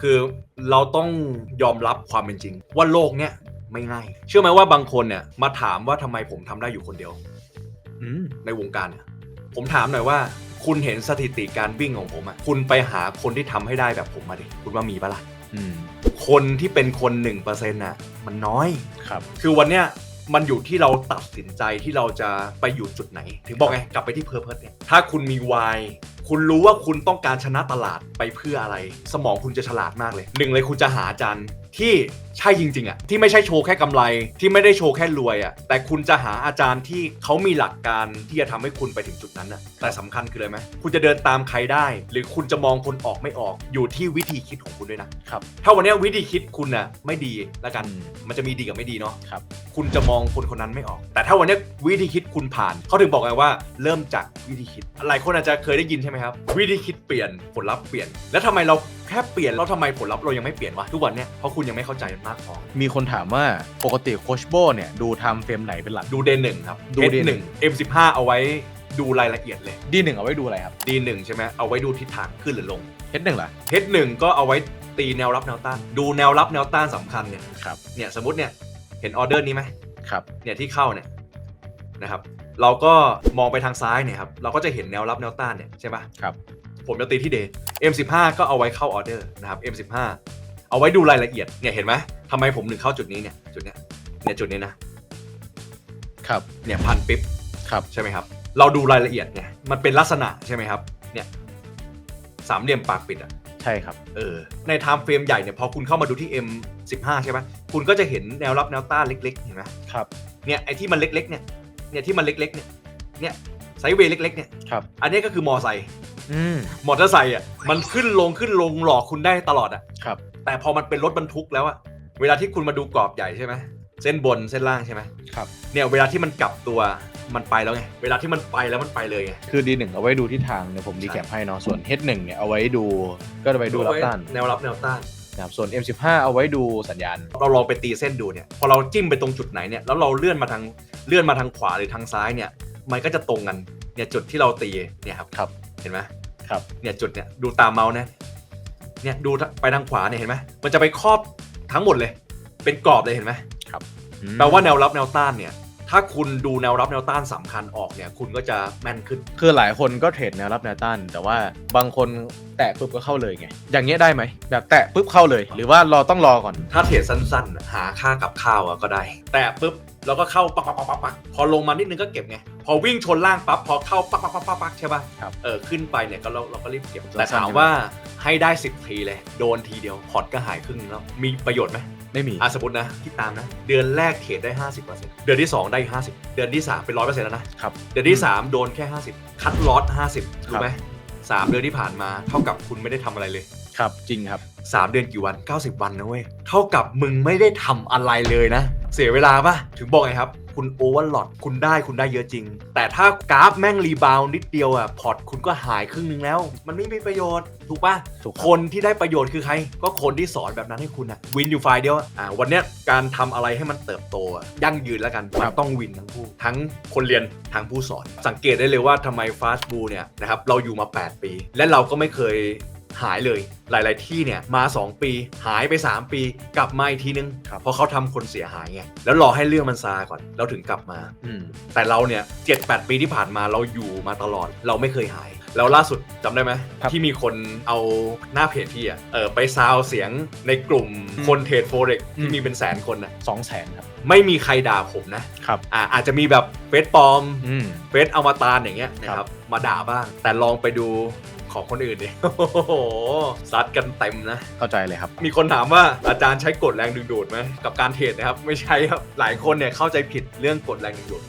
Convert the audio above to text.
คือเราต้องยอมรับความเป็นจริง ว่าโลกเนี้ยไม่ง่าย เชื่อไหมว่าบางคนเนี่ยมาถามว่าทำไมผมทำได้อยู่คนเดียวอืมในวงการเนี่ยผมถามหน่อยว่า คุณเห็นสถิติการวิ่งของผมอะคุณไปหาคนที่ทำให้ได้แบบผมมาดิคุณว่ามีปะล่ะอืมคนที่เป็นคน1%น่ะมันน้อยครับ คือวันเนี้ยมันอยู่ที่เราตัดสินใจที่เราจะไปอยู่จุดไหน ถึงบอกไงกลับไปที่เพอร์เพสเนี่ยถ้าคุณมีวาย คุณรู้ว่าคุณต้องการชนะตลาดไปเพื่ออะไร สมองคุณจะฉลาดมากเลยหนึ่งเลยคุณจะหาอาจารย์ที่ใช่จริง ๆอะที่ไม่ใช่โชว์แค่กำไร ที่ไม่ได้โชว์แค่รวยอะแต่คุณจะหาอาจารย์ที่เขามีหลักการที่จะทำให้คุณไปถึงจุดนั้นอะแต่สำคัญคืออะไรไหมคุณจะเดินตามใครได้ หรือคุณจะมองคนออกไม่ออก อยู่ที่วิธีคิดของคุณด้วยนะครับถ้าวันเนี้ยวิธีคิดคุณน่ะไม่ดีแล้วกันอืมมันจะมีดีกับไม่ดีเนาะครับคุณจะมองคนคนนั้นไม่ออก แต่ถ้าวันนี้วิธีคิดคุณผ่านเขาถึงบอกไงว่าเริ่มจากวิธีคิดหลายคนอาจจะเคยได้ยินใช่ไหมครับวิธีคิดเปลี่ยนผลลัพธ์เปลี่ยน แล้วทำไมเราแค่เปลี่ยนแล้วทำไมผลลัพธ์เรายังไม่เปลี่ยนวะทุกวันเนี้ยเพราะคุณยังไม่เข้าใจมันมากพอมีคนถามว่าปกติโคชโบเนี่ยดูไทม์เฟรมไหนเป็นหลัก ดูเดนหนึ่งครับดูเ Day หนึ่ง M15 เอาไว้ดูรายละเอียดเลย ดีหนึ่งเอาไว้ดูอะไรครับ D หนึ่งใช่ไหมเอาไว้ดูทิศทางขึ้นหรือลง เฮดหนึ่งล่ะ H หนึ่งก็เอาไว้ตีแนวรับแนวต้าน ดูแนวรับแนวต้านสำคัญเนี่ยครับ เนี่ยสมมติเนี่ยเห็นออเดอร์นี้ไหมครับ เนี่ยที่เข้าเนี่ยนะครับเราก็มองไปทางซ้ายเนี่ยครับเราก็จะเห็นแนวรับแนวต้านเนี่ยใช่ปะ ครับ ผมจะตีที่เดย์ M15 ก็เอาไว้เข้าออเดอร์นะครับ M15 เอาไว้ดูรายละเอียดเนี่ยเห็นไหมทำไมผมถึงเข้าจุดนี้เนี่ยจุดเนี้ยเนี่ยจุดนี้นะครับ เนี่ยพันปิ๊บครับใช่ไหมครับ เราดูรายละเอียดเนี่ยมันเป็นลักษณะใช่ไหมครับ เนี่ยสามเหลี่ยมปากปิดอะใช่ครับเออในไทม์เฟรมใหญ่เนี่ยพอคุณเข้ามาดูที่ M15 ใช่ไหมคุณก็จะเห็นแนวรับแนวต้านเล็กๆเห็นไหมครับเนี่ยไอ้ที่มันเล็กๆเนี่ยเนี่ยที่มันเล็กๆเนี่ยเนี่ยไซด์เวย์เล็กๆเนี่ยครับอันนี้ก็คือมอไซค์อืมมอเตอร์ไซค์อะมันขึ้นลงขึ้นลงหลอกคุณได้ตลอดอะครับ แต่พอมันเป็นรถบรรทุกแล้วอะเวลาที่คุณมาดูกรอบใหญ่ใช่ไหมเส้นบนเส้นล่างใช่ไหมครับเนี่ยเวลาที่มันกลับตัวมันไปแล้วไงเวลาที่มันไปแล้วมันไปเลยไงคือดีหนึ่งเอาไว้ดูทิศทางเนี่ยผมดีแคปให้เนาะส่วน H หนึ่งเนี่ยเอาไว้ดูก็จะไปดูรับต้านแนวรับแนวต้านนะครับส่วน M15 เอาไว้ดูสัญญาณ เราลองไปตีเส้นดูเนี่ยพอเราจิ้มไปตรงจุดไหนเนี่ยแล้วเราเลื่อนมาทางเลื่อนมาทางขวาหรือทางซ้ายเนี่ยมันก็จะตรงกันเนี่ยจุดที่เราตีเนี่ยครับครับเห็นไหมครับเนี่ยจุดเนี่ยดูตามเมาส์นะ เนี่ยดูไปทางขวาเนี่ยเห็นไหมมันจะไปครอบทั้งหมดเลย เป็นกรอบเลยเห็นไหมอืมแปลว่าแนวรับแนวต้านเนี่ย ถ้าคุณดูแนวรับแนวต้านสำคัญออกเนี่ย คุณก็จะแม่นขึ้น คือหลายคนก็เทรดแนวรับแนวต้าน แต่ว่าบางคนแตะปุ๊บก็เข้าเลยไง อย่างเงี้ยได้ไหมแบบแตะปุ๊บเข้าเลย หรือว่าเราต้องรอก่อน ถ้าเทรดสั้นๆน่ะหาค่ากับข้าวอะก็ได้ แต่ปุ๊บเราก็เข้าปักปักปักปักปักพอลงมานิดนึงก็เก็บไง พอวิ่งชนล่างปั๊บพอเข้าปักปักปักปักปักใช่ป่ะครับเออขึ้นไปเนี่ยก็เราเราก็รีบเก็บสั้นๆแต่ถามใช่ไหมว่าให้ได้ 10 ทีเลย โดนทีเดียวพอร์ตก็หายครึ่งนึงแล้วมีประโยชน์ไหม ไม่มี อะสมมตินะที่ตามนะ เดือนแรกเทรดได้ 50%เดือนที่ 2 ได้ 50 เดือนที่ 3 เป็น100%แล้วนะครับ เดือนที่ 3 โดนแค่ 50 คัดลอส50รู้ไหมสามเดือนที่ผ่านมาเท่ากับคุณไม่ได้ทำอะไรเลยครับจริงครับ 3 เดือนกี่วัน 90 วันนะเว้ยเท่ากับมึงไม่ได้ทำอะไรเลยนะ เสียเวลาปะถึงบอกไงครับ คุณโอเวอร์ลอดคุณได้คุณได้เยอะจริง แต่ถ้ากราฟแม่งรีบาวด์นิดเดียวอะพอร์ตคุณก็หายครึ่งนึงแล้ว มันไม่มีประโยชน์ ถูกปะถูกครับ คนที่ได้ประโยชน์คือใคร ก็คนที่สอนแบบนั้นให้คุณอะวินอยู่ฝ่ายเดียวอะอ่าวันเนี้ยการทำอะไรให้มันเติบโตอะยั่งยืนแล้วกันมันต้องวินทั้งคู่ ทั้งคนเรียนทั้งผู้สอน สังเกตได้เลยว่าทำไมฟาสต์บูเนี่ยนะครับเราอยู่มา 8 ปี และเราก็ไม่เคย หายเลย หลาย ๆ ที่เนี่ยมา 2 ปี หายไป 3 ปี กลับมาอีกทีนึงครับเพราะเขาทำคนเสียหายไงแล้วรอให้เรื่องมันซาก่อนแล้วถึงกลับมาอืมแต่เราเนี่ยเจ็ดแปดปีที่ผ่านมาเราอยู่มาตลอด เราไม่เคยหาย แล้วล่าสุดจำได้ไหมครับที่มีคนเอาหน้าเพจพี่อะเออไปซาวเสียงในกลุ่มอืมคนเทรดโฟเร็กอืที่มมีเป็นแสนคนนะสองแสนครับไม่มีใครด่าผมนะครับอ่าอาจจะมีแบบเฟซปลอมอืมเฟซอวตารอย่างเงี้ยนะคครัรับบมาด่าบ้าง แต่ลองไปดู ของคนอื่นดิโอ้โหซัดกันเต็มนะ เข้าใจเลยครับ มีคนถามว่าอาจารย์ใช้กฎแรงดึงดูดไหมกับการเทรดนะครับ ไม่ใช่ครับ หลายคนเนี่ยเข้าใจผิดเรื่องกฎแรงดึงดูด